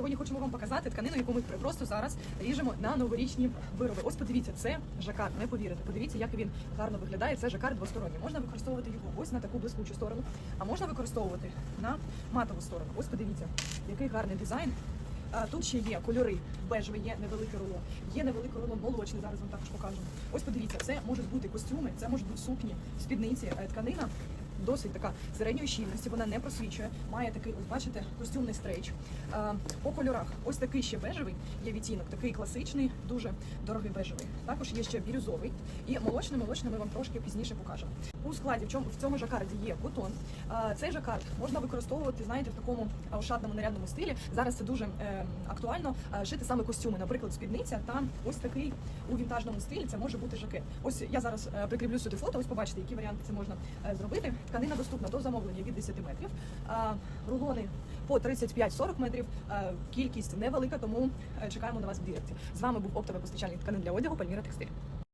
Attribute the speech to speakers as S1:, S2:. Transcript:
S1: Сьогодні хочемо вам показати тканину, яку ми просто зараз ріжемо на новорічні вироби. Ось подивіться, це жакард, не повірите. Подивіться, як він гарно виглядає. Це жакард двосторонній. Можна використовувати його ось на таку блискучу сторону, а можна використовувати на матову сторону. Ось подивіться, який гарний дизайн. Тут ще є кольори бежевий, є невеликий рулон, є невеликий рулон молочний. Зараз вам також покажу. Ось подивіться, це можуть бути костюми, це можуть бути сукні, спідниці, е, тканина. Досить така середньої щільності, вона не просвічує. Має такий, ось бачите, костюмний стрейч. Е, по кольорах, ось такий ще бежевий є відтінок, такий класичний, дуже дорогий бежевий. Також є ще бірюзовий і молочний, молочний ми вам трошки пізніше покажемо. У складі в чому в цьому жакарді є котон. Е, цей жакард можна використовувати, знаєте, в такому ошатному нарядному стилі. Зараз це дуже е, актуально шити саме костюми, наприклад, спідниця та ось такий у вінтажному стилі. Це може бути жакет. Ось я зараз прикріплю сюди фото. Ось побачите, які варіанти це можна зробити. Тканина доступна до замовлення від 10 метрів. Рулони по 35-40 метрів. Кількість невелика, тому е, чекаємо на вас в директі. З вами був оптовий постачальник тканин для одягу Пальміра Текстиль.